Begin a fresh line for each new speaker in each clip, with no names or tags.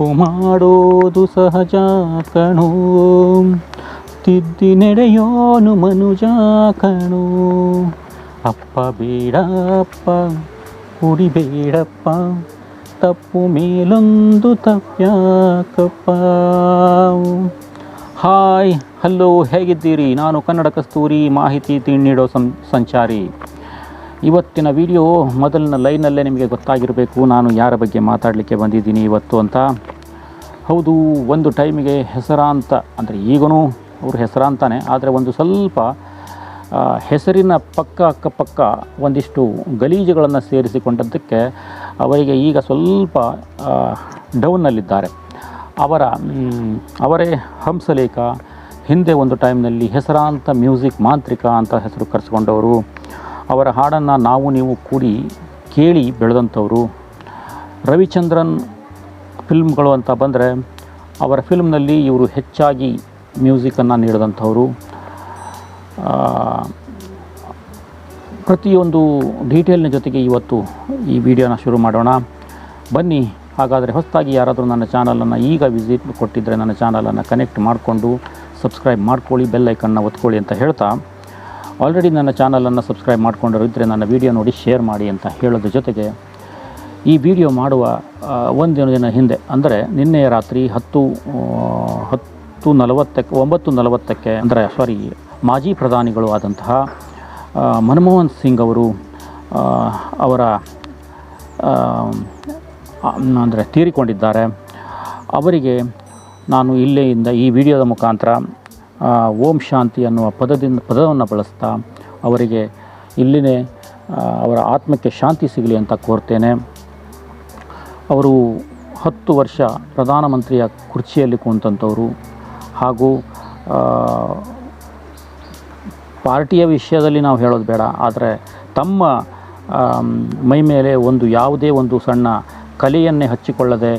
ಮಾಡೋದು ಸಹಜ ಕಣೋ. ತಿದ್ದಿ ನಡೆಯೋನು ಮನುಜ ಕಣೋ. ಅಪ್ಪ ಬೇಡಪ್ಪ ಕುಡಿಬೇಡಪ್ಪ ತಪ್ಪು ಮೇಲೊಂದು ತಪ್ಪ್ಯಾಕಪ್ಪ. ಹಾಯ್ ಹಲೋ ಹೇಗಿದ್ದೀರಿ? ನಾನು ಕನ್ನಡ ಕಸ್ತೂರಿ ಮಾಹಿತಿ ತಿನ್ನಿಡೋ ನೀಡೋ ಸಂ, ಸಂಚಾರಿ. ಇವತ್ತಿನ ವಿಡಿಯೋ ಮೊದಲಿನ ಲೈನಲ್ಲೇ ನಿಮಗೆ ಗೊತ್ತಾಗಿರಬೇಕು, ನಾನು ಯಾರ ಬಗ್ಗೆ ಮಾತಾಡಲಿಕ್ಕೆ ಬಂದಿದ್ದೀನಿ ಇವತ್ತು ಅಂತ. ಹೌದು, ಒಂದು ಟೈಮಿಗೆ ಹೆಸರಾಂತ, ಅಂದರೆ ಈಗಲೂ ಅವರು ಹೆಸರಾಂತಾನೆ, ಆದರೆ ಒಂದು ಸ್ವಲ್ಪ ಹೆಸರಿನ ಪಕ್ಕ ಅಕ್ಕಪಕ್ಕ ಒಂದಿಷ್ಟು ಗಲೀಜುಗಳನ್ನು ಸೇರಿಸಿಕೊಂಡದ್ದಕ್ಕೆ ಅವರಿಗೆ ಈಗ ಸ್ವಲ್ಪ ಡೌನ್ನಲ್ಲಿದ್ದಾರೆ ಅವರ ಅವರೇ ಹಂಸಲೇಖ, ಹಿಂದೆ ಒಂದು ಟೈಮ್ನಲ್ಲಿ ಹೆಸರಾಂತ ಮ್ಯೂಸಿಕ್ ಮಾಂತ್ರಿಕ ಅಂತ ಹೆಸರು ಕರೆಸ್ಕೊಂಡವರು. ಅವರ ಹಾಡನ್ನು ನಾವು ನೀವು ಕೂಡಿ ಕೇಳಿ ಬೆಳೆದಂಥವರು. ರವಿಚಂದ್ರನ್ ಫಿಲ್ಮ್ಗಳು ಅಂತ ಬಂದರೆ ಅವರ ಫಿಲ್ಮ್ನಲ್ಲಿ ಇವರು ಹೆಚ್ಚಾಗಿ ಮ್ಯೂಸಿಕನ್ನು ನೀಡಿದಂಥವರು. ಪ್ರತಿಯೊಂದು ಡೀಟೇಲ್ನ ಜೊತೆಗೆ ಇವತ್ತು ಈ ವಿಡಿಯೋನ ಶುರು ಮಾಡೋಣ. ಬನ್ನಿ, ಹಾಗಾದರೆ ಹೊಸದಾಗಿ ಯಾರಾದರೂ ನನ್ನ ಚಾನಲನ್ನು ಈಗ ವಿಸಿಟ್ ಕೊಟ್ಟಿದ್ದರೆ ನನ್ನ ಚಾನಲನ್ನು ಕನೆಕ್ಟ್ ಮಾಡಿಕೊಂಡು ಸಬ್ಸ್ಕ್ರೈಬ್ ಮಾಡ್ಕೊಳ್ಳಿ, ಬೆಲ್ ಐಕನ್ನ ಒತ್ಕೊಳ್ಳಿ ಅಂತ ಹೇಳ್ತಾ ಆಲ್ರೆಡಿ ನನ್ನ ಚಾನಲನ್ನು ಸಬ್ಸ್ಕ್ರೈಬ್ ಮಾಡಿಕೊಂಡಿರೋ ಇದ್ದರೆ ನನ್ನ ವಿಡಿಯೋ ನೋಡಿ ಶೇರ್ ಮಾಡಿ ಅಂತ ಹೇಳೋದ್ರ ಜೊತೆಗೆ ಈ ವಿಡಿಯೋ ಮಾಡುವ ಒಂದು ದಿನ ಹಿಂದೆ, ಅಂದರೆ ನಿನ್ನೆ ರಾತ್ರಿ ಹತ್ತು ಹತ್ತು ನಲವತ್ತಕ್ಕೆ, ಒಂಬತ್ತು ನಲವತ್ತಕ್ಕೆ, ಅಂದರೆ ಸಾರಿ ಮಾಜಿ ಪ್ರಧಾನಿಗಳು ಆದಂತಹ ಮನಮೋಹನ್ ಸಿಂಗ್ ಅವರು ಅವರ ಅಂದರೆ ತೀರಿಕೊಂಡಿದ್ದಾರೆ. ಅವರಿಗೆ ನಾನು ಇಲ್ಲೇ ಇಂದ ಈ ವಿಡಿಯೋದ ಮುಖಾಂತರ ಓಂ ಶಾಂತಿ ಅನ್ನುವ ಪದದಿಂದ, ಪದವನ್ನು ಬಳಸ್ತಾ ಅವರಿಗೆ ಇಲ್ಲಿನೇ ಅವರ ಆತ್ಮಕ್ಕೆ ಶಾಂತಿ ಸಿಗಲಿ ಅಂತ ಕೋರ್ತೇನೆ. ಅವರು ಹತ್ತು ವರ್ಷ ಪ್ರಧಾನಮಂತ್ರಿಯ ಕುರ್ಚಿಯಲ್ಲಿ ಕುಂತವರು ಹಾಗೂ ಪಾರ್ಟಿಯ ವಿಷಯದಲ್ಲಿ ನಾವು ಹೇಳೋದು ಬೇಡ. ಆದರೆ ತಮ್ಮ ಮೈ ಮೇಲೆ ಒಂದು ಯಾವುದೇ ಒಂದು ಸಣ್ಣ ಕಲೆಯನ್ನೇ ಹಚ್ಚಿಕೊಳ್ಳದೆ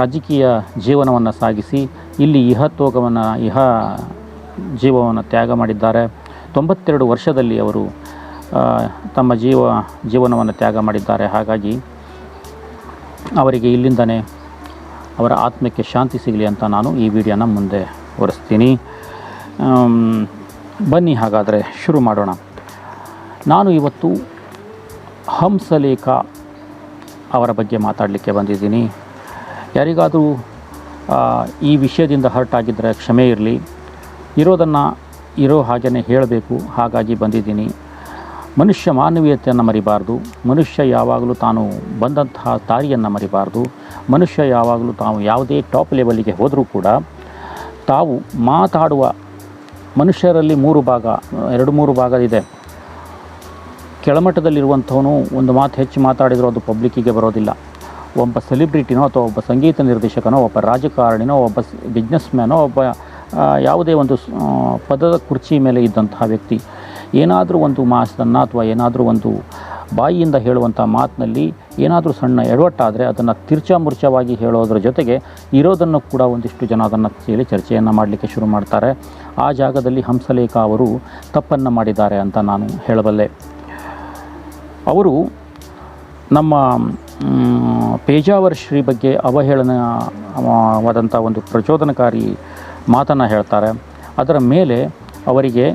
ರಾಜಕೀಯ ಜೀವನವನ್ನು ಸಾಗಿಸಿ ಇಲ್ಲಿ ಇಹತ್ವೋಗವನ್ನು ಇಹ ಜೀವವನ್ನು ತ್ಯಾಗ ಮಾಡಿದ್ದಾರೆ. ತೊಂಬತ್ತೆರಡು ವರ್ಷದಲ್ಲಿ ಅವರು ತಮ್ಮ ಜೀವ, ಜೀವನವನ್ನು ತ್ಯಾಗ ಮಾಡಿದ್ದಾರೆ. ಹಾಗಾಗಿ ಅವರಿಗೆ ಇಲ್ಲಿಂದನೇ ಅವರ ಆತ್ಮಕ್ಕೆ ಶಾಂತಿ ಸಿಗಲಿ ಅಂತ ನಾನು ಈ ವಿಡಿಯೋನ ಮುಂದೆ ಹೊರಿಸ್ತೀನಿ ಬನ್ನಿ ಹಾಗಾದರೆ ಶುರು ಮಾಡೋಣ. ನಾನು ಇವತ್ತು ಹಂಸಲೇಖ ಅವರ ಬಗ್ಗೆ ಮಾತಾಡಲಿಕ್ಕೆ ಬಂದಿದ್ದೀನಿ. ಯಾರಿಗಾದರೂ ಈ ವಿಷಯದಿಂದ ಹರ್ಟ್ ಆಗಿದ್ದರೆ ಕ್ಷಮೆ ಇರಲಿ. ಇರೋದನ್ನು ಇರೋ ಹಾಗೆಯೇ ಹೇಳಬೇಕು. ಹಾಗಾಗಿ ಬಂದಿದ್ದೀನಿ. ಮನುಷ್ಯ ಮಾನವೀಯತೆಯನ್ನು ಮರಿಬಾರ್ದು. ಮನುಷ್ಯ ಯಾವಾಗಲೂ ತಾನು ಬಂದಂತಹ ದಾರಿಯನ್ನು ಮರಿಬಾರ್ದು. ಮನುಷ್ಯ ಯಾವಾಗಲೂ ತಾವು ಯಾವುದೇ ಟಾಪ್ ಲೆವೆಲ್ಲಿಗೆ ಹೋದರೂ ಕೂಡ ತಾವು ಮಾತಾಡುವ ಮನುಷ್ಯರಲ್ಲಿ ಮೂರು ಭಾಗ, ಎರಡು ಮೂರು ಭಾಗ ಇದೆ ಕೆಳಮಟ್ಟದಲ್ಲಿರುವಂಥವನು ಒಂದು ಮಾತು ಹೆಚ್ಚು ಮಾತಾಡಿದರೂ ಅದು ಪಬ್ಲಿಕ್ಕಿಗೆ ಬರೋದಿಲ್ಲ. ಒಬ್ಬ ಸೆಲಿಬ್ರಿಟಿನೋ ಅಥವಾ ಒಬ್ಬ ಸಂಗೀತ ನಿರ್ದೇಶಕನೋ, ಒಬ್ಬ ರಾಜಕಾರಣಿನೋ, ಒಬ್ಬ ಬಿಸ್ನೆಸ್ ಮ್ಯಾನೋ ಒಬ್ಬ ಯಾವುದೇ ಒಂದು ಪದದ ಕುರ್ಚಿ ಮೇಲೆ ಇದ್ದಂತಹ ವ್ಯಕ್ತಿ, ಏನಾದರೂ ಒಂದು ಮಾಸನ್ನು ಅಥವಾ ಏನಾದರೂ ಒಂದು ಬಾಯಿಯಿಂದ ಹೇಳುವಂಥ ಮಾತಿನಲ್ಲಿ ಏನಾದರೂ ಸಣ್ಣ ಎಡವಟ್ಟಾದರೆ ಅದನ್ನು ತಿರ್ಚಾಮುರ್ಚವಾಗಿ ಹೇಳೋದ್ರ ಜೊತೆಗೆ ಇರೋದನ್ನು ಕೂಡ ಒಂದಿಷ್ಟು ಜನ ಅದನ್ನು ಕೇಳಿ ಚರ್ಚೆಯನ್ನು ಮಾಡಲಿಕ್ಕೆ ಶುರು ಮಾಡ್ತಾರೆ. ಆ ಜಾಗದಲ್ಲಿ ಹಂಸಲೇಖ ಅವರು ತಪ್ಪನ್ನು ಮಾಡಿದ್ದಾರೆ ಅಂತ ನಾನು ಹೇಳಬಲ್ಲೆ. ಅವರು ನಮ್ಮ ಪೇಜಾವರ್ ಶ್ರೀ ಬಗ್ಗೆ ಅವಹೇಳನವಾದಂಥ ಒಂದು ಪ್ರಚೋದನಕಾರಿ ಮಾತನ್ನು ಹೇಳ್ತಾರೆ. ಅದರ ಮೇಲೆ ಅವರಿಗೆ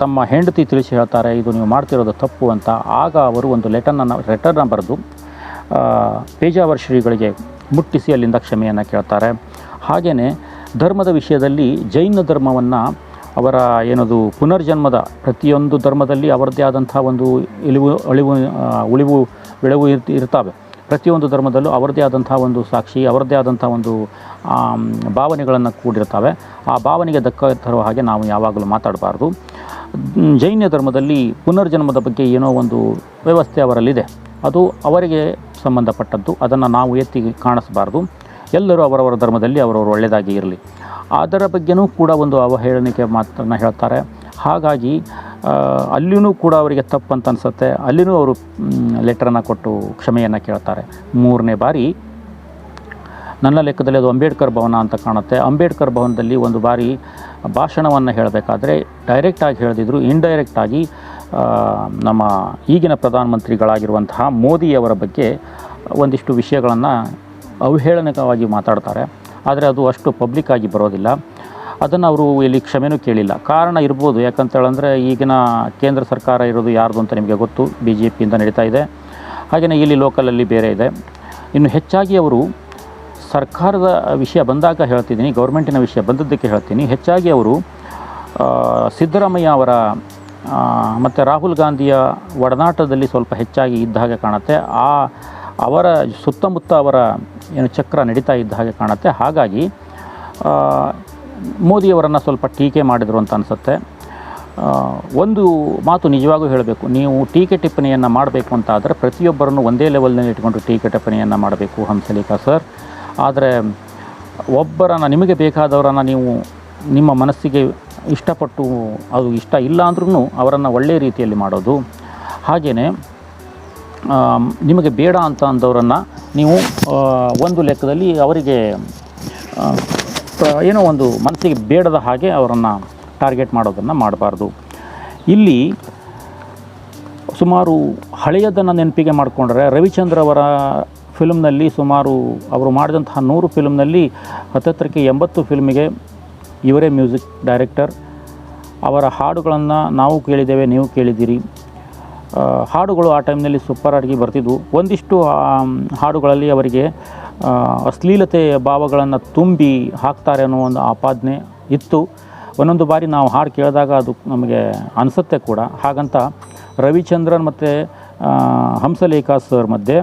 ತಮ್ಮ ಹೆಂಡತಿ ತಿಳಿಸಿ ಹೇಳ್ತಾರೆ, ಇದು ನೀವು ಮಾಡ್ತಿರೋದು ತಪ್ಪು ಅಂತ. ಆಗ ಅವರು ಒಂದು ಲೆಟರ್ನ ಲೆಟರ್ನ ಬರೆದು ಪೇಜಾವರ್ ಶ್ರೀಗಳಿಗೆ ಮುಟ್ಟಿಸಿ ಅಲ್ಲಿಂದ ಕ್ಷಮೆಯನ್ನು ಕೇಳ್ತಾರೆ. ಹಾಗೆಯೇ ಧರ್ಮದ ವಿಷಯದಲ್ಲಿ ಜೈನ ಧರ್ಮವನ್ನು ಅವರ ಏನದು ಪುನರ್ಜನ್ಮದ ಪ್ರತಿಯೊಂದು ಧರ್ಮದಲ್ಲಿ ಅವರದ್ದೇ ಆದಂಥ ಒಂದು ಇಳಿವು, ಅಳಿವು ಉಳಿವು, ಬೆಳವು ಇರ್ತಿ, ಇರ್ತವೆ. ಪ್ರತಿಯೊಂದು ಧರ್ಮದಲ್ಲೂ ಅವರದೇ ಆದಂಥ ಒಂದು ಸಾಕ್ಷಿ, ಅವರದ್ದೇ ಆದಂಥ ಒಂದು ಭಾವನೆಗಳನ್ನು ಕೂಡಿರ್ತವೆ. ಆ ಭಾವನೆಗೆ ದಕ್ಕ ತರುವ ಹಾಗೆ ನಾವು ಯಾವಾಗಲೂ ಮಾತಾಡಬಾರ್ದು. ಜೈನ ಧರ್ಮದಲ್ಲಿ ಪುನರ್ಜನ್ಮದ ಬಗ್ಗೆ ಏನೋ ಒಂದು ವ್ಯವಸ್ಥೆ ಅವರಲ್ಲಿದೆ. ಅದು ಅವರಿಗೆ ಸಂಬಂಧಪಟ್ಟದ್ದು. ಅದನ್ನು ನಾವು ಎತ್ತಿ ಕಾಣಿಸಬಾರ್ದು. ಎಲ್ಲರೂ ಅವರವರ ಧರ್ಮದಲ್ಲಿ ಅವರವರು ಒಳ್ಳೆಯದಾಗಿ ಇರಲಿ. ಅದರ ಬಗ್ಗೆನೂ ಕೂಡ ಒಂದು ಅವಹೇಳನಿಕೆ ಮಾತನ್ನು ಹೇಳ್ತಾರೆ. ಹಾಗಾಗಿ ಅಲ್ಲಿಯೂ ಕೂಡ ಅವರಿಗೆ ತಪ್ಪು ಅಂತ ಅನಿಸುತ್ತೆ. ಅಲ್ಲಿಯೂ ಅವರು ಲೆಟ್ರನ್ನು ಕೊಟ್ಟು ಕ್ಷಮೆಯನ್ನು ಕೇಳ್ತಾರೆ. ಮೂರನೇ ಬಾರಿ, ನನ್ನ ಲೆಕ್ಕದಲ್ಲಿ ಅದು ಅಂಬೇಡ್ಕರ್ ಭವನ ಅಂತ ಕಾಣುತ್ತೆ. ಅಂಬೇಡ್ಕರ್ ಭವನದಲ್ಲಿ ಒಂದು ಬಾರಿ ಭಾಷಣವನ್ನು ಹೇಳಬೇಕಾದ್ರೆ ಡೈರೆಕ್ಟಾಗಿ ಹೇಳಿದ್ರು ಇಂಡೈರೆಕ್ಟಾಗಿ ನಮ್ಮ ಈಗಿನ ಪ್ರಧಾನಮಂತ್ರಿಗಳಾಗಿರುವಂತಹ ಮೋದಿಯವರ ಬಗ್ಗೆ ಒಂದಿಷ್ಟು ವಿಷಯಗಳನ್ನು ಅವಹೇಳನಕವಾಗಿ ಮಾತಾಡ್ತಾರೆ. ಆದರೆ ಅದು ಅಷ್ಟು ಪಬ್ಲಿಕ್ ಆಗಿ ಬರೋದಿಲ್ಲ. ಅದನ್ನು ಅವರು ಇಲ್ಲಿ ಕ್ಷಮೆನೂ ಕೇಳಿಲ್ಲ. ಕಾರಣ ಇರ್ಬೋದು. ಯಾಕಂತೇಳಂದರೆ ಈಗಿನ ಕೇಂದ್ರ ಸರ್ಕಾರ ಇರೋದು ಯಾರ್ದು ಅಂತ ನಿಮಗೆ ಗೊತ್ತು. ಬಿ ಜೆ ಪಿಯಿಂದ ನಡೀತಾ ಇದೆ. ಹಾಗೆಯೇ ಇಲ್ಲಿ ಲೋಕಲಲ್ಲಿ ಬೇರೆ ಇದೆ. ಇನ್ನು ಹೆಚ್ಚಾಗಿ ಅವರು ಸರ್ಕಾರದ ವಿಷಯ ಬಂದಾಗ ಹೇಳ್ತಿದ್ದೀನಿ. ಗೌರ್ಮೆಂಟಿನ ವಿಷಯ ಬಂದದ್ದಕ್ಕೆ ಹೇಳ್ತೀನಿ. ಹೆಚ್ಚಾಗಿ ಅವರು ಸಿದ್ದರಾಮಯ್ಯ ಅವರ ಮತ್ತು ರಾಹುಲ್ ಗಾಂಧಿಯ ಒಡನಾಟದಲ್ಲಿ ಸ್ವಲ್ಪ ಹೆಚ್ಚಾಗಿ ಇದ್ದ ಹಾಗೆ ಕಾಣುತ್ತೆ. ಆ ಅವರ ಸುತ್ತಮುತ್ತ ಅವರ ಏನು ಚಕ್ರ ನಡೀತಾ ಇದ್ದ ಹಾಗೆ ಕಾಣುತ್ತೆ. ಹಾಗಾಗಿ ಮೋದಿಯವರನ್ನು ಸ್ವಲ್ಪ ಟೀಕೆ ಮಾಡಿದರು ಅಂತ ಅನಿಸುತ್ತೆ. ಒಂದು ಮಾತು ನಿಜವಾಗೂ ಹೇಳಬೇಕು. ನೀವು ಟೀಕೆ ಟಿಪ್ಪಣಿಯನ್ನು ಮಾಡಬೇಕು ಅಂತ ಆದರೆ ಪ್ರತಿಯೊಬ್ಬರನ್ನು ಒಂದೇ ಲೆವೆಲ್ನಲ್ಲಿ ಇಟ್ಕೊಂಡು ಟೀಕೆ ಟಿಪ್ಪಣಿಯನ್ನು ಮಾಡಬೇಕು, ಹಂಸಲೇಖ ಸರ್. ಆದರೆ, ಒಬ್ಬರನ್ನು ನಿಮಗೆ ಬೇಕಾದವರನ್ನು ನೀವು ನಿಮ್ಮ ಮನಸ್ಸಿಗೆ ಇಷ್ಟಪಟ್ಟು, ಅದು ಇಷ್ಟ ಇಲ್ಲ ಅಂದ್ರೂ ಅವರನ್ನು ಒಳ್ಳೆಯ ರೀತಿಯಲ್ಲಿ ಮಾಡೋದು. ಹಾಗೆಯೇ ನಿಮಗೆ ಬೇಡ ಅಂತ ಅಂದವರನ್ನು ನೀವು ಒಂದು ಲೆಕ್ಕದಲ್ಲಿ ಅವರಿಗೆ ಏನೋ ಒಂದು ಮನಸ್ಸಿಗೆ ಬೇಡದ ಹಾಗೆ ಅವರನ್ನು ಟಾರ್ಗೆಟ್ ಮಾಡೋದನ್ನು ಮಾಡಬಾರ್ದು. ಇಲ್ಲಿ ಸುಮಾರು ಹಳೆಯದನ್ನು ನೆನಪಿಗೆ ಮಾಡಿಕೊಂಡ್ರೆ ರವಿಚಂದ್ರ ಅವರ ಫಿಲ್ಮ್ನಲ್ಲಿ ಸುಮಾರು ಅವರು ಮಾಡಿದಂತಹ ನೂರು ಫಿಲ್ಮ್ನಲ್ಲಿ ಹತ್ತತ್ತರಕ್ಕೆ ಎಂಬತ್ತು ಫಿಲ್ಮಿಗೆ ಇವರೇ ಮ್ಯೂಸಿಕ್ ಡೈರೆಕ್ಟರ್. ಅವರ ಹಾಡುಗಳನ್ನು ನಾವು ಕೇಳಿದ್ದೇವೆ, ನೀವು ಕೇಳಿದ್ದೀರಿ. ಹಾಡುಗಳು ಆ ಟೈಮ್ನಲ್ಲಿ ಸೂಪರ್ ಆಗಿ ಬರ್ತಿದ್ವು. ಒಂದಿಷ್ಟು ಹಾಡುಗಳಲ್ಲಿ ಅವರಿಗೆ ಅಶ್ಲೀಲತೆ ಭಾವಗಳನ್ನು ತುಂಬಿ ಹಾಕ್ತಾರೆ ಅನ್ನೋ ಒಂದು ಆಪಾದನೆ ಇತ್ತು. ಒಂದೊಂದು ಬಾರಿ ನಾವು ಹಾಡು ಕೇಳಿದಾಗ ಅದು ನಮಗೆ ಅನಿಸುತ್ತೆ ಕೂಡ. ಹಾಗಂತ ರವಿಚಂದ್ರನ್ ಮತ್ತು ಹಂಸಲೇಖಾ ಸರ್ ಮಧ್ಯೆ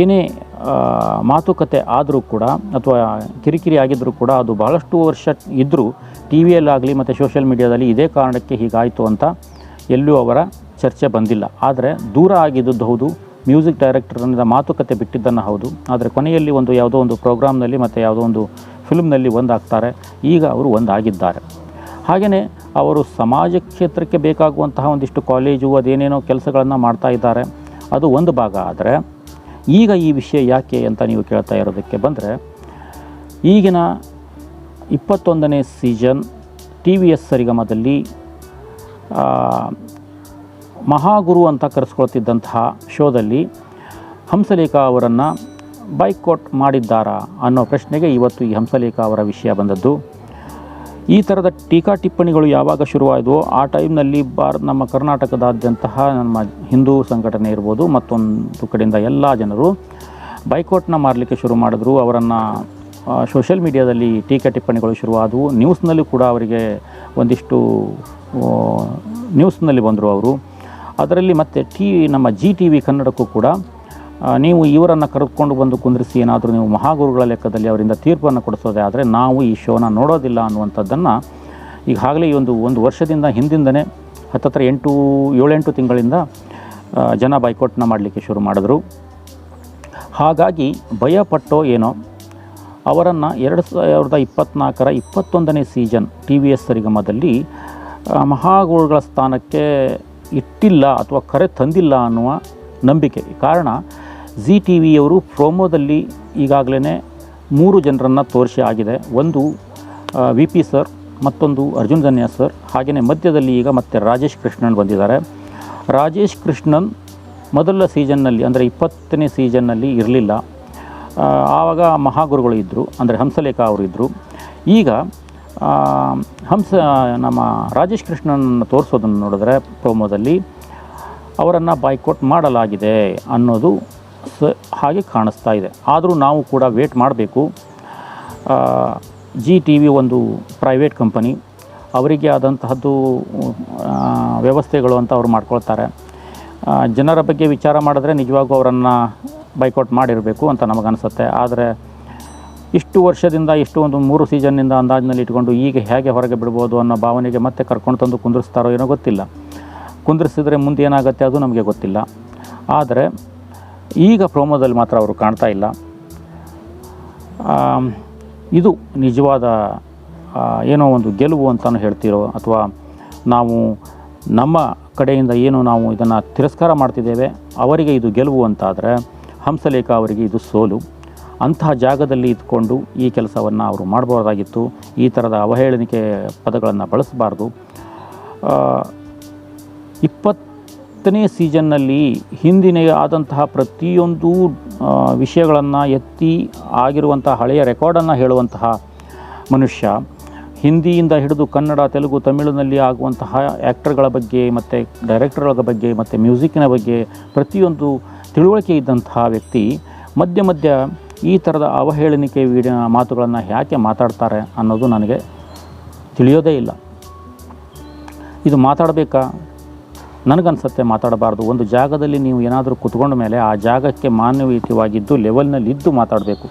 ಏನೇ ಮಾತುಕತೆ ಆದರೂ ಕೂಡ ಅಥವಾ ಕಿರಿಕಿರಿ ಆಗಿದ್ದರೂ ಕೂಡ ಅದು ಬಹಳಷ್ಟು ವರ್ಷ ಇದ್ದರೂ ಟಿ ವಿಯಲ್ಲಾಗಲಿ ಮತ್ತು ಸೋಷಿಯಲ್ ಮೀಡಿಯಾದಲ್ಲಿ ಇದೇ ಕಾರಣಕ್ಕೆ ಹೀಗಾಯಿತು ಅಂತ ಎಲ್ಲೂ ಅವರ ಚರ್ಚೆ ಬಂದಿಲ್ಲ. ಆದರೆ ದೂರ ಆಗಿದ್ದದ್ದು ಹೌದು. ಮ್ಯೂಸಿಕ್ ಡೈರೆಕ್ಟರ್ನಿಂದ ಮಾತುಕತೆ ಬಿಟ್ಟಿದ್ದನ್ನು ಹೌದು. ಆದರೆ ಕೊನೆಯಲ್ಲಿ ಒಂದು ಯಾವುದೋ ಒಂದು ಪ್ರೋಗ್ರಾಮ್ನಲ್ಲಿ ಮತ್ತು ಯಾವುದೋ ಒಂದು ಫಿಲ್ಮ್ನಲ್ಲಿ ಒಂದಾಗ್ತಾರೆ. ಈಗ ಅವರು ಒಂದಾಗಿದ್ದಾರೆ. ಹಾಗೆಯೇ ಅವರು ಸಮಾಜ ಕ್ಷೇತ್ರಕ್ಕೆ ಬೇಕಾಗುವಂತಹ ಒಂದಿಷ್ಟು ಕಾಲೇಜು ಅದೇನೇನೋ ಕೆಲಸಗಳನ್ನು ಮಾಡ್ತಾ ಇದ್ದಾರೆ. ಅದು ಒಂದು ಭಾಗ. ಆದರೆ ಈಗ ಈ ವಿಷಯ ಯಾಕೆ ಅಂತ ನೀವು ಕೇಳ್ತಾ ಇರೋದಕ್ಕೆ ಬಂದರೆ ಈಗಿನ ಇಪ್ಪತ್ತೊಂದನೇ ಸೀಸನ್ ಟಿ ವಿ ಎಸ್ ಸರಿಗಮದಲ್ಲಿ ಮಹಾಗುರು ಅಂತ ಕರೆಸ್ಕೊಳ್ತಿದ್ದಂತಹ ಶೋದಲ್ಲಿ ಹಂಸಲೇಖ ಅವರನ್ನು ಬೈಕೋಟ್ ಮಾಡಿದ್ದಾರಾ ಅನ್ನೋ ಪ್ರಶ್ನೆಗೆ ಇವತ್ತು ಈ ಹಂಸಲೇಖ ಅವರ ವಿಷಯ ಬಂದದ್ದು. ಈ ಥರದ ಟೀಕಾ ಟಿಪ್ಪಣಿಗಳು ಯಾವಾಗ ಶುರುವಾಯಿತು ಆ ಟೈಮ್ನಲ್ಲಿ ಬಾರ್ ನಮ್ಮ ಕರ್ನಾಟಕದಾದ್ಯಂತಹ ನಮ್ಮ ಹಿಂದೂ ಸಂಘಟನೆ ಇರ್ಬೋದು, ಮತ್ತೊಂದು ಕಡೆಯಿಂದ ಎಲ್ಲ ಜನರು ಬೈಕೋಟ್ನ ಮಾರಲಿಕ್ಕೆ ಶುರು ಮಾಡಿದ್ರು. ಅವರನ್ನು ಸೋಷಿಯಲ್ ಮೀಡಿಯಾದಲ್ಲಿ ಟೀಕಾ ಟಿಪ್ಪಣಿಗಳು ಶುರುವಾದವು. ನ್ಯೂಸ್ನಲ್ಲೂ ಕೂಡ ಅವರಿಗೆ ಒಂದಿಷ್ಟು ನ್ಯೂಸ್ನಲ್ಲಿ ಬಂದರು ಅವರು. ಅದರಲ್ಲಿ ಮತ್ತೆ ಟಿ ನಮ್ಮ ಜಿ ಟಿ ವಿ ಕನ್ನಡಕ್ಕೂ ಕೂಡ ನೀವು ಇವರನ್ನು ಕರೆದುಕೊಂಡು ಬಂದು ಕುಂದಿರಿಸಿ ಏನಾದರೂ ನೀವು ಮಹಾಗುರುಗಳ ಲೆಕ್ಕದಲ್ಲಿ ಅವರಿಂದ ತೀರ್ಪನ್ನು ಕೊಡಿಸೋದೇ ಆದರೆ ನಾವು ಈ ಶೋನ ನೋಡೋದಿಲ್ಲ ಅನ್ನುವಂಥದ್ದನ್ನು ಈಗಾಗಲೇ ಈ ಒಂದು ಒಂದು ವರ್ಷದಿಂದ ಹಿಂದಿಂದನೇ ಹತ್ತತ್ರ ಎಂಟು, ಏಳೆಂಟು ತಿಂಗಳಿಂದ ಜನ ಬೈಕೋಟ್ನ ಮಾಡಲಿಕ್ಕೆ ಶುರು ಮಾಡಿದ್ರು. ಹಾಗಾಗಿ ಭಯಪಟ್ಟೋ ಏನೋ, ಅವರನ್ನು ಎರಡು ಸಾವಿರದ ಇಪ್ಪತ್ತ್ನಾಲ್ಕರ ಇಪ್ಪತ್ತೊಂದನೇ ಸೀಸನ್ ಟಿ ವಿ ಎಸ್ ಸರಿಗಮದಲ್ಲಿ ಮಹಾಗುರುಗಳ ಸ್ಥಾನಕ್ಕೆ ಇಟ್ಟಿಲ್ಲ ಅಥವಾ ಕರೆ ತಂದಿಲ್ಲ ಅನ್ನುವ ನಂಬಿಕೆ. ಕಾರಣ ಜಿ ಟಿ ವಿಯವರು ಪ್ರೋಮೋದಲ್ಲಿ ಈಗಾಗಲೇ ಮೂರು ಜನರನ್ನು ತೋರಿಸಿ ಆಗಿದೆ. ಒಂದು ವಿ ಪಿ ಸರ್, ಮತ್ತೊಂದು ಅರ್ಜುನ್ ಜನ್ಯ ಸರ್. ಹಾಗೆಯೇ ಮಧ್ಯದಲ್ಲಿ ಈಗ ಮತ್ತೆ ರಾಜೇಶ್ ಕೃಷ್ಣನ್ ಬಂದಿದ್ದಾರೆ. ರಾಜೇಶ್ ಕೃಷ್ಣನ್ ಮೊದಲ ಸೀಸನ್ನಲ್ಲಿ, ಅಂದರೆ ಇಪ್ಪತ್ತನೇ ಸೀಸನ್ನಲ್ಲಿ ಇರಲಿಲ್ಲ. ಆವಾಗ ಮಹಾಗುರುಗಳು ಇದ್ದರು ಅಂದರೆ ಹಂಸಲೇಖ ಅವರು ಇದ್ದರು ಈಗ ಹಂಸ ನಮ್ಮ ರಾಜೇಶ್ ಕೃಷ್ಣನನ್ನು ತೋರಿಸೋದನ್ನು ನೋಡಿದ್ರೆ ಪ್ರೋಮೋದಲ್ಲಿ ಅವರನ್ನು ಬಾಯ್ಕೋಟ್ ಮಾಡಲಾಗಿದೆ ಅನ್ನೋದು ಸ, ಹಾಗೆ ಕಾಣಿಸ್ತಾ ಇದೆ. ಆದರೂ ನಾವು ಕೂಡ ವೇಟ್ ಮಾಡಬೇಕು. ಜಿ ಟಿ ವಿ ಒಂದು ಪ್ರೈವೇಟ್ ಕಂಪನಿ, ಅವರಿಗೆ ಆದಂತಹದ್ದು ವ್ಯವಸ್ಥೆಗಳು ಅಂತ ಅವ್ರು ಮಾಡ್ಕೊಳ್ತಾರೆ. ಜನರ ಬಗ್ಗೆ ವಿಚಾರ ಮಾಡಿದ್ರೆ ನಿಜವಾಗೂ ಅವರನ್ನು ಬೈಕೌಟ್ ಮಾಡಿರಬೇಕು ಅಂತ ನಮಗನ್ಸುತ್ತೆ. ಆದರೆ ಇಷ್ಟು ವರ್ಷದಿಂದ ಇಷ್ಟು ಒಂದು ಮೂರು ಸೀಸನ್ನಿಂದ ಅಂದಾಜಿನಲ್ಲಿ ಇಟ್ಕೊಂಡು ಈಗ ಹೇಗೆ ಹೊರಗೆ ಬಿಡ್ಬೋದು ಅನ್ನೋ ಭಾವನೆಗೆ ಮತ್ತೆ ಕರ್ಕೊಂಡು ತಂದು ಕುಂದಿರಿಸ್ತಾರೋ ಏನೋ ಗೊತ್ತಿಲ್ಲ. ಕುಂದಿರಿಸಿದ್ರೆ ಮುಂದೆ ಏನಾಗುತ್ತೆ ಅದು ನಮಗೆ ಗೊತ್ತಿಲ್ಲ. ಆದರೆ ಈಗ ಪ್ರೋಮೋದಲ್ಲಿ ಮಾತ್ರ ಅವರು ಕಾಣ್ತಾ ಇಲ್ಲ. ಇದು ನಿಜವಾದ ಏನೋ ಒಂದು ಗೆಲುವು ಅಂತಲೂ ಹೇಳ್ತಿರೋ ಅಥವಾ ನಾವು ನಮ್ಮ ಕಡೆಯಿಂದ ಏನು ನಾವು ಇದನ್ನು ತಿರಸ್ಕಾರ ಮಾಡ್ತಿದ್ದೇವೆ, ಅವರಿಗೆ ಇದು ಗೆಲುವು ಅಂತಾದರೆ ಹಂಸಲೇಖ ಅವರಿಗೆ ಇದು ಸೋಲು. ಅಂತಹ ಜಾಗದಲ್ಲಿ ಇದ್ಕೊಂಡು ಈ ಕೆಲಸವನ್ನು ಅವರು ಮಾಡಬಾರ್ದಾಗಿತ್ತು ಈ ಥರದ ಅವಹೇಳನಿಕೆ ಪದಗಳನ್ನು ಬಳಸಬಾರ್ದು. ಇಪ್ಪತ್ತನೇ ಸೀಸನ್ನಲ್ಲಿ ಹಿಂದಿನ ಆದಂತಹ ಪ್ರತಿಯೊಂದು ವಿಷಯಗಳನ್ನು ಎತ್ತಿ ಆಗಿರುವಂಥ ಹಳೆಯ ರೆಕಾರ್ಡನ್ನು ಹೇಳುವಂತಹ ಮನುಷ್ಯ, ಹಿಂದಿಯಿಂದ ಹಿಡಿದು ಕನ್ನಡ, ತೆಲುಗು, ತಮಿಳಿನಲ್ಲಿ ಆಗುವಂತಹ ಆ್ಯಕ್ಟರ್ಗಳ ಬಗ್ಗೆ ಮತ್ತು ಡೈರೆಕ್ಟರ್ಗಳ ಬಗ್ಗೆ ಮತ್ತು ಮ್ಯೂಸಿಕ್ಕಿನ ಬಗ್ಗೆ ಪ್ರತಿಯೊಂದು ತಿಳುವಳಿಕೆ ಇದ್ದಂತಹ ವ್ಯಕ್ತಿ, ಮಧ್ಯ ಮಧ್ಯ ಈ ಥರದ ಅವಹೇಳನಿಕೆ ವಿಡಿಯೋ ಮಾತುಗಳನ್ನು ಯಾಕೆ ಮಾತಾಡ್ತಾರೆ ಅನ್ನೋದು ನನಗೆ ತಿಳಿಯೋದೇ ಇಲ್ಲ. ಇದು ಮಾತಾಡಬೇಕಾ? ನನಗನ್ಸತ್ತೆ ಮಾತಾಡಬಾರ್ದು. ಒಂದು ಜಾಗದಲ್ಲಿ ನೀವು ಏನಾದರೂ ಕುತ್ಕೊಂಡ ಮೇಲೆ ಆ ಜಾಗಕ್ಕೆ ಮಾನವೀಯತೆಯಾಗಿದ್ದು ಲೆವೆಲ್ನಲ್ಲಿ ಇದ್ದು ಮಾತಾಡಬೇಕು.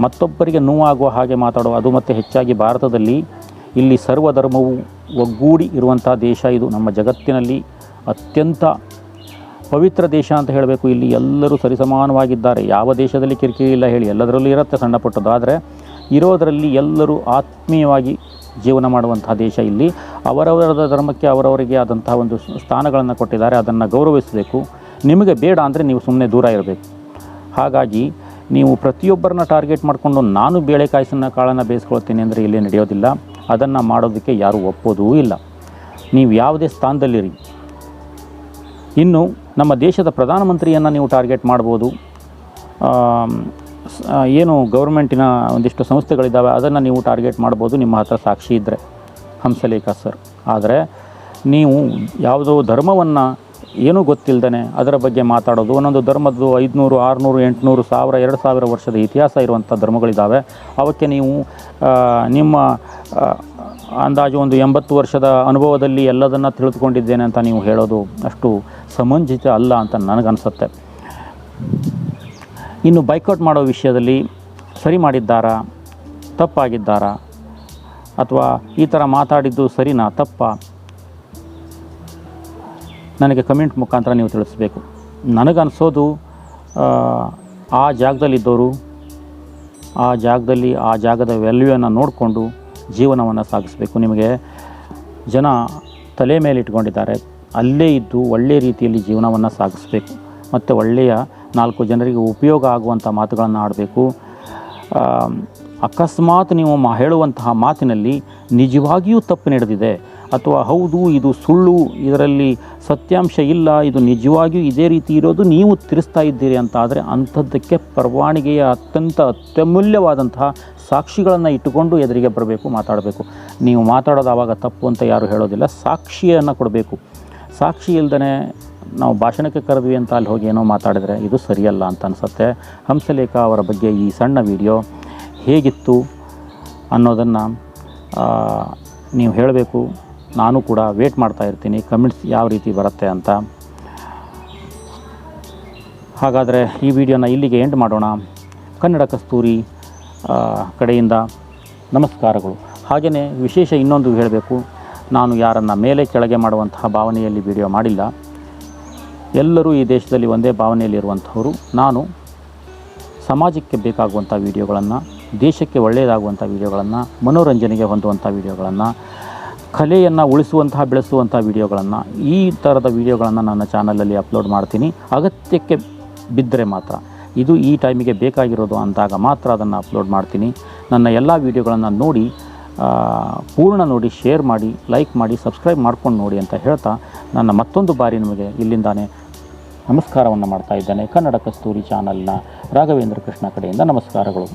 ಮತ್ತೊಬ್ಬರಿಗೆ ನೋವಾಗುವ ಹಾಗೆ ಮಾತಾಡುವ, ಅದು ಮತ್ತು ಹೆಚ್ಚಾಗಿ ಭಾರತದಲ್ಲಿ ಇಲ್ಲಿ ಸರ್ವಧರ್ಮವು ಒಗ್ಗೂಡಿ ಇರುವಂಥ ದೇಶ ಇದು. ನಮ್ಮ ಜಗತ್ತಿನಲ್ಲಿ ಅತ್ಯಂತ ಪವಿತ್ರ ದೇಶ ಅಂತ ಹೇಳಬೇಕು. ಇಲ್ಲಿ ಎಲ್ಲರೂ ಸರಿಸಮಾನವಾಗಿದ್ದಾರೆ. ಯಾವ ದೇಶದಲ್ಲಿ ಕಿರಿಕಿರಿ ಇಲ್ಲ ಹೇಳಿ. ಎಲ್ಲದರಲ್ಲೂ ಇರುತ್ತೆ ಸಣ್ಣ ಪುಟ್ಟದ್ದು. ಆದರೆ ಇರೋದರಲ್ಲಿ ಎಲ್ಲರೂ ಆತ್ಮೀಯವಾಗಿ ಜೀವನ ಮಾಡುವಂತಹ ದೇಶ ಇಲ್ಲಿ. ಅವರವರ ಧರ್ಮಕ್ಕೆ ಅವರವರಿಗೆ ಆದಂತಹ ಒಂದು ಸ್ಥಾನಗಳನ್ನು ಕೊಟ್ಟಿದ್ದಾರೆ. ಅದನ್ನು ಗೌರವಿಸಬೇಕು. ನಿಮಗೆ ಬೇಡ ಅಂದರೆ ನೀವು ಸುಮ್ಮನೆ ದೂರ ಇರಬೇಕು. ಹಾಗಾಗಿ ನೀವು ಪ್ರತಿಯೊಬ್ಬರನ್ನ ಟಾರ್ಗೆಟ್ ಮಾಡಿಕೊಂಡು ನಾನು ಬೇಳೆಕಾಯಿಸನ್ನ ಕಾಳನ್ನು ಬೇಯಿಸ್ಕೊಳ್ತೀನಿ ಅಂದರೆ ಇಲ್ಲಿ ನಡೆಯೋದಿಲ್ಲ. ಅದನ್ನು ಮಾಡೋದಕ್ಕೆ ಯಾರೂ ಒಪ್ಪೋದೂ ಇಲ್ಲ. ನೀವು ಯಾವುದೇ ಸ್ಥಾನದಲ್ಲಿರಿ. ಇನ್ನು ನಮ್ಮ ದೇಶದ ಪ್ರಧಾನಮಂತ್ರಿಯನ್ನು ನೀವು ಟಾರ್ಗೆಟ್ ಮಾಡ್ಬೋದು. ಏನು ಗೌರ್ಮೆಂಟಿನ ಒಂದಿಷ್ಟು ಸಂಸ್ಥೆಗಳಿದ್ದಾವೆ, ಅದನ್ನು ನೀವು ಟಾರ್ಗೆಟ್ ಮಾಡ್ಬೋದು. ನಿಮ್ಮ ಹತ್ರ ಸಾಕ್ಷಿ ಇದ್ದರೆ ಹಂಸಲೇಖ ಸರ್. ಆದರೆ ನೀವು ಯಾವುದೋ ಧರ್ಮವನ್ನು ಏನೂ ಗೊತ್ತಿಲ್ಲದೇ ಅದರ ಬಗ್ಗೆ ಮಾತಾಡೋದು, ಒಂದೊಂದು ಧರ್ಮದ್ದು ಐದುನೂರು, ಆರುನೂರು, ಎಂಟುನೂರು, ಸಾವಿರ, ಎರಡು ಸಾವಿರ ವರ್ಷದ ಇತಿಹಾಸ ಇರುವಂಥ ಧರ್ಮಗಳಿದ್ದಾವೆ. ಅವಕ್ಕೆ ನೀವು ನಿಮ್ಮ ಅಂದಾಜು ಒಂದು ಎಂಬತ್ತು ವರ್ಷದ ಅನುಭವದಲ್ಲಿ ಎಲ್ಲದನ್ನು ತಿಳಿದುಕೊಂಡಿದ್ದೇನೆ ಅಂತ ನೀವು ಹೇಳೋದು ಅಷ್ಟು ಸಮಂಜಿತ ಅಲ್ಲ ಅಂತ ನನಗನ್ಸುತ್ತೆ. ಇನ್ನು ಬೈಕೌಟ್ ಮಾಡೋ ವಿಷಯದಲ್ಲಿ ಸರಿ ಮಾಡಿದ್ದಾರಾ? ತಪ್ಪಾಗಿದ್ದಾರಾ? ಅಥವಾ ಈ ಥರ ಮಾತಾಡಿದ್ದು ಸರಿನಾ? ತಪ್ಪ? ನನಗೆ ಕಮೆಂಟ್ ಮುಖಾಂತರ ನೀವು ತಿಳಿಸ್ಬೇಕು. ನನಗನ್ಸೋದು ಆ, ಜಾಗದಲ್ಲಿದ್ದವರು ಆ ಜಾಗದಲ್ಲಿ ಆ ಜಾಗದ ವ್ಯಾಲ್ಯೂಯನ್ನು ನೋಡಿಕೊಂಡು ಜೀವನವನ್ನು ಸಾಗಿಸಬೇಕು. ನಿಮಗೆ ಜನ ತಲೆ ಮೇಲೆ ಇಟ್ಕೊಂಡಿದ್ದಾರೆ. ಅಲ್ಲೇ ಇದ್ದು ಒಳ್ಳೆಯ ರೀತಿಯಲ್ಲಿ ಜೀವನವನ್ನು ಸಾಗಿಸಬೇಕು. ಮತ್ತು ಒಳ್ಳೆಯ ನಾಲ್ಕು ಜನರಿಗೆ ಉಪಯೋಗ ಆಗುವಂಥ ಮಾತುಗಳನ್ನು ಆಡಬೇಕು. ಅಕಸ್ಮಾತ್ ನೀವು ಮಾ, ಹೇಳುವಂತಹ ಮಾತಿನಲ್ಲಿ ನಿಜವಾಗಿಯೂ ತಪ್ಪು ನಡೆದಿದೆ. ಅಥವಾ ಹೌದು, ಇದು ಸುಳ್ಳು, ಇದರಲ್ಲಿ ಸತ್ಯಾಂಶ ಇಲ್ಲ, ಇದು ನಿಜವಾಗಿಯೂ ಇದೇ ರೀತಿ ಇರೋದು ನೀವು ತಿರಿಸ್ತಾ ಇದ್ದೀರಿ ಅಂತ ಆದರೆ ಅಂಥದ್ದಕ್ಕೆ ಪರವಾನಿಗೆಯ ಅತ್ಯಂತ ಅತ್ಯಮೂಲ್ಯವಾದಂತಹ ಸಾಕ್ಷಿಗಳನ್ನು ಇಟ್ಟುಕೊಂಡು ಎದುರಿಗೆ ಬರಬೇಕು, ಮಾತಾಡಬೇಕು. ನೀವು ಮಾತಾಡೋದು ಆವಾಗ ತಪ್ಪು ಅಂತ ಯಾರು ಹೇಳೋದಿಲ್ಲ, ಸಾಕ್ಷಿಯನ್ನು ಕೊಡಬೇಕು. ಸಾಕ್ಷಿ ಇಲ್ದೇ ನಾವು ಭಾಷಣಕ್ಕೆ ಕರೆದ್ವಿ ಅಂತ ಅಲ್ಲಿ ಹೋಗಿ ಏನೋ ಮಾತಾಡಿದರೆ ಇದು ಸರಿಯಲ್ಲ ಅಂತ ಅನಿಸುತ್ತೆ. ಹಂಸಲೇಖ ಅವರ ಬಗ್ಗೆ ಈ ಸಣ್ಣ ವಿಡಿಯೋ ಹೇಗಿತ್ತು ಅನ್ನೋದನ್ನು ನೀವು ಹೇಳಬೇಕು. ನಾನು ಕೂಡ ವೇಟ್ ಮಾಡ್ತಾ ಇರ್ತೀನಿ ಕಮೆಂಟ್ಸ್ ಯಾವ ರೀತಿ ಬರುತ್ತೆ ಅಂತ. ಹಾಗಾದರೆ ಈ ವಿಡಿಯೋನ ಇಲ್ಲಿಗೆ ಎಂಡ್ ಮಾಡೋಣ. ಕನ್ನಡ ಕಸ್ತೂರಿ ಕಡೆಯಿಂದ ನಮಸ್ಕಾರಗಳು. ಹಾಗೆಯೇ ವಿಶೇಷ ಇನ್ನೊಂದು ಹೇಳಬೇಕು. ನಾನು ಯಾರನ್ನು ಮೇಲೆ ಕೆಳಗೆ ಮಾಡುವಂತಹ ಭಾವನೆಯಲ್ಲಿ ವಿಡಿಯೋ ಮಾಡಿಲ್ಲ. ಎಲ್ಲರೂ ಈ ದೇಶದಲ್ಲಿ ಒಂದೇ ಭಾವನೆಯಲ್ಲಿರುವಂಥವರು ನಾನು ಸಮಾಜಕ್ಕೆ ಬೇಕಾಗುವಂಥ ವಿಡಿಯೋಗಳನ್ನು ದೇಶಕ್ಕೆ ಒಳ್ಳೆಯದಾಗುವಂಥ ವಿಡಿಯೋಗಳನ್ನು ಮನೋರಂಜನೆಗೆ ಹೊಂದುವಂಥ ವಿಡಿಯೋಗಳನ್ನು ಕಲೆಯನ್ನು ಉಳಿಸುವಂತಹ ಬೆಳೆಸುವಂಥ ವಿಡಿಯೋಗಳನ್ನು ಈ ಥರದ ವಿಡಿಯೋಗಳನ್ನು ನನ್ನ ಚಾನಲಲ್ಲಿ ಅಪ್ಲೋಡ್ ಮಾಡ್ತೀನಿ. ಅಗತ್ಯಕ್ಕೆ ಬಿದ್ದರೆ ಮಾತ್ರ. ಇದು ಈ ಟೈಮಿಗೆ ಬೇಕಾಗಿರೋದು ಅಂದಾಗ ಮಾತ್ರ ಅದನ್ನು ಅಪ್ಲೋಡ್ ಮಾಡ್ತೀನಿ. ನನ್ನ ಎಲ್ಲ ವಿಡಿಯೋಗಳನ್ನು ನೋಡಿ ಪೂರ್ಣ ನೋಡಿ, ಶೇರ್ ಮಾಡಿ, ಲೈಕ್ ಮಾಡಿ, ಸಬ್ಸ್ಕ್ರೈಬ್ ಮಾಡ್ಕೊಂಡು ನೋಡಿ ಅಂತ ಹೇಳ್ತಾ ನನ್ನ ಮತ್ತೊಂದು ಬಾರಿ ನಿಮಗೆ ಇಲ್ಲಿಂದಾನೆ ನಮಸ್ಕಾರವನ್ನು ಮಾಡ್ತಾ ಇದ್ದೇನೆ. ಕನ್ನಡ ಕಸ್ತೂರಿ ಚಾನಲ್ನ ರಾಘವೇಂದ್ರ ಕೃಷ್ಣ ಕಡೆಯಿಂದ ನಮಸ್ಕಾರಗಳು.